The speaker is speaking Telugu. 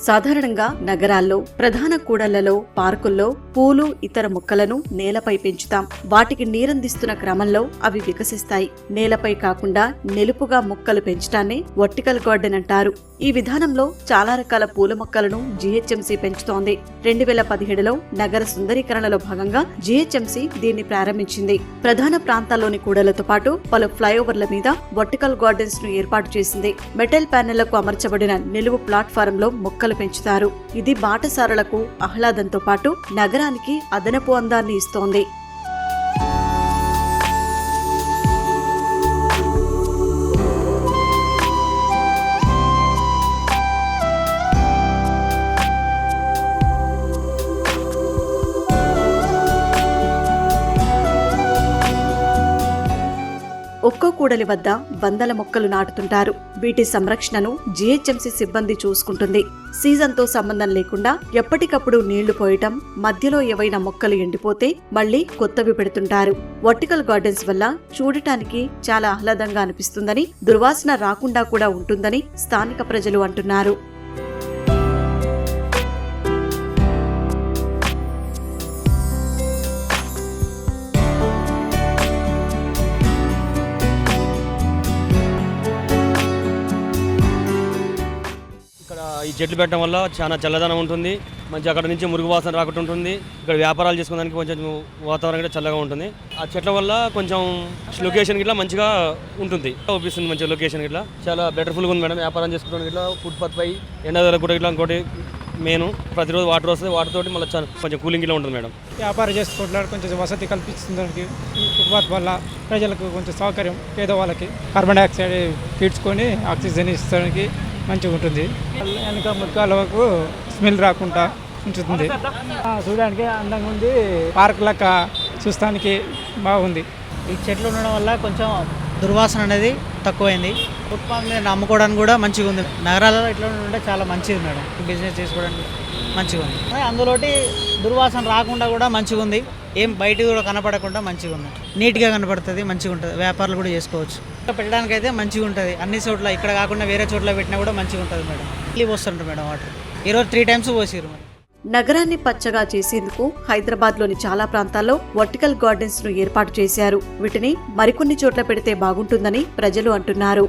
సాధారణంగా నగరాల్లో ప్రధాన కూడళ్ళలో పార్కుల్లో పూలు ఇతర మొక్కలను నేలపై పెంచుతాం. వాటికి నీరందిస్తున్న క్రమంలో అవి వికసిస్తాయి. నేలపై కాకుండా నిలుపుగా మొక్కలు పెంచడాన్ని వర్టికల్ గార్డెన్ అంటారు. ఈ విధానంలో చాలా రకాల పూల మొక్కలను జీహెచ్ఎంసీ పెంచుతోంది. రెండు వేల పదిహేడులో నగర సుందరీకరణలో భాగంగా జీహెచ్ఎంసీ దీన్ని ప్రారంభించింది. ప్రధాన ప్రాంతాల్లోని కూడలతో పాటు పలు ఫ్లైఓవర్ల మీద వర్టికల్ గార్డెన్స్ను ఏర్పాటు చేసింది. మెటల్ ప్యానెళ్ళకు అమర్చబడిన నిలువు ప్లాట్ఫారం లో మొక్కలు పెంచుతారు. ఇది బాటసారులకు ఆహ్లాదంతో పాటు నగరానికి అదనపు అందాన్ని ఇస్తోంది. ఒక్కో కూడలి వద్ద వందల మొక్కలు నాటుతుంటారు. వీటి సంరక్షణను జీహెచ్ఎంసీ సిబ్బంది చూసుకుంటుంది. సీజన్తో సంబంధం లేకుండా ఎప్పటికప్పుడు నీళ్ళు పోయటం మధ్యలో ఏవైనా మొక్కలు ఎండిపోతే మళ్ళీ కొత్తవి పెడుతుంటారు. వర్టికల్ గార్డెన్స్ వల్ల చూడటానికి చాలా ఆహ్లాదంగా అనిపిస్తుందని దుర్వాసన రాకుండా కూడా ఉంటుందని స్థానిక ప్రజలు అంటున్నారు. చెట్లు పెట్టడం వల్ల చాలా చల్లదనం ఉంటుంది. మంచి అక్కడ నుంచి మురుగు వాసన రాకుండా ఉంటుంది. ఇక్కడ వ్యాపారాలు చేసుకోవడానికి కొంచెం వాతావరణం కూడా చల్లగా ఉంటుంది. ఆ చెట్ల వల్ల కొంచెం లొకేషన్ గిట్లా మంచిగా ఉంటుంది. అవుపిస్తుంది మంచి లొకేషన్ గిట్లా. చాలా బెటర్ఫుల్గా ఉంది మేడం వ్యాపారం చేసుకోవడానికి ఇట్లా. ఫుట్పాత్ పై ఎండ కూడా ఇట్లా ఇంకోటి మెయిన్ ప్రతిరోజు వాటర్ వస్తుంది. వాటర్ తోటి మళ్ళీ కొంచెం కూలింగ్ ఇలా ఉంటుంది మేడం. వ్యాపారం చేసుకుంటున్నారు. కొంచెం వసతి కల్పిస్తుంది ఫుట్పాత్ వల్ల ప్రజలకు కొంచెం సౌకర్యం. పేదవాళ్ళకి కార్బన్ డైఆక్సైడ్ పీడ్చుకొని ఆక్సిజన్ ఇస్తానికి మంచిగా ఉంటుంది. వెనక ముత్కాలకు స్మెల్ రాకుండా ఉంచుతుంది. చూడడానికి అందంగా ఉంది. పార్క్ లెక్క చూస్తానికి బాగుంది. ఈ చెట్లు ఉండడం వల్ల కొంచెం దుర్వాసన అనేది తక్కువైంది. ఫుట్పాత్ మీద నమ్ముకోవడానికి కూడా మంచిగా ఉంది. నగరాలలో ఇట్లా ఉంటే చాలా మంచిది మేడం. బిజినెస్ చేసుకోవడానికి మంచిగా ఉంది. అందులోటి దుర్వాసన రాకుండా కూడా మంచిగా ఉంది. ఏం బయట కూడా కనపడకుండా మంచిగా ఉంది. నీట్గా కనపడుతుంది మంచిగా ఉంటుంది. వ్యాపారాలు కూడా చేసుకోవచ్చు. పెట్టడానికి అయితే మంచిగా ఉంటుంది. అన్ని చోట్ల ఇక్కడ కాకుండా వేరే చోట్ల పెట్టినా కూడా మంచిగా ఉంటుంది మేడం. ఇల్లు పోస్తుంటారు మేడం వాటర్. ఈరోజు త్రీ టైమ్స్ పోసిరు నగరాన్ని పచ్చగా చేసేందుకు హైదరాబాద్లోని చాలా ప్రాంతాల్లో వర్టికల్ గార్డెన్స్ను ఏర్పాటు చేశారు. వీటిని మరికొన్ని చోట్ల పెడితే బాగుంటుందని ప్రజలు అంటున్నారు.